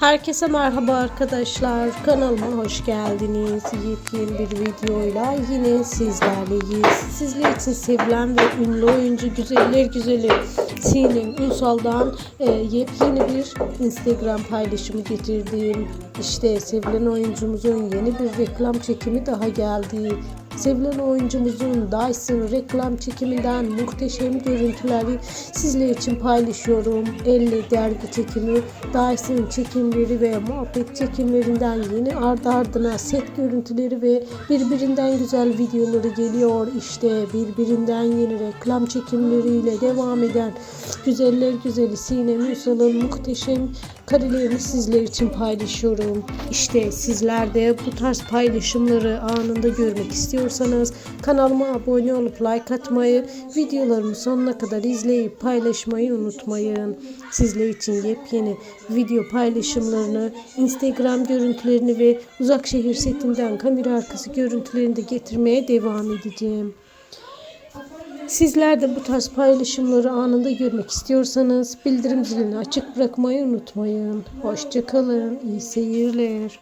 Herkese merhaba arkadaşlar. Kanalıma hoş geldiniz. Yepyeni bir videoyla yine sizlerleyiz. Sizler için sevilen ve ünlü oyuncu güzeller güzeli Sinem Ünsal'dan e, yepyeni bir Instagram paylaşımı getirdim. İşte sevilen oyuncumuzun yeni bir reklam çekimi daha geldi. Sevilen oyuncumuzun Dyson reklam çekiminden muhteşem görüntüleri sizler için paylaşıyorum. Elle dergi çekimi, Dyson çekimleri ve muhabbet çekimlerinden yeni ardı ardına set görüntüleri ve birbirinden güzel videoları geliyor. İşte birbirinden yeni reklam çekimleriyle devam eden güzeller güzeli Sinem Ünsal'ın muhteşem karelerini sizler için paylaşıyorum. İşte sizler de bu tarz paylaşımları anında görmek istiyorsanız kanalıma abone olup like atmayı, videolarımı sonuna kadar izleyip paylaşmayı unutmayın. Sizler için yepyeni video paylaşımlarını, Instagram görüntülerini ve uzak şehir setinden kamera arkası görüntülerini de getirmeye devam edeceğim. Sizler de bu tarz paylaşımları anında görmek istiyorsanız bildirim zilini açık bırakmayı unutmayın. Hoşçakalın, iyi seyirler.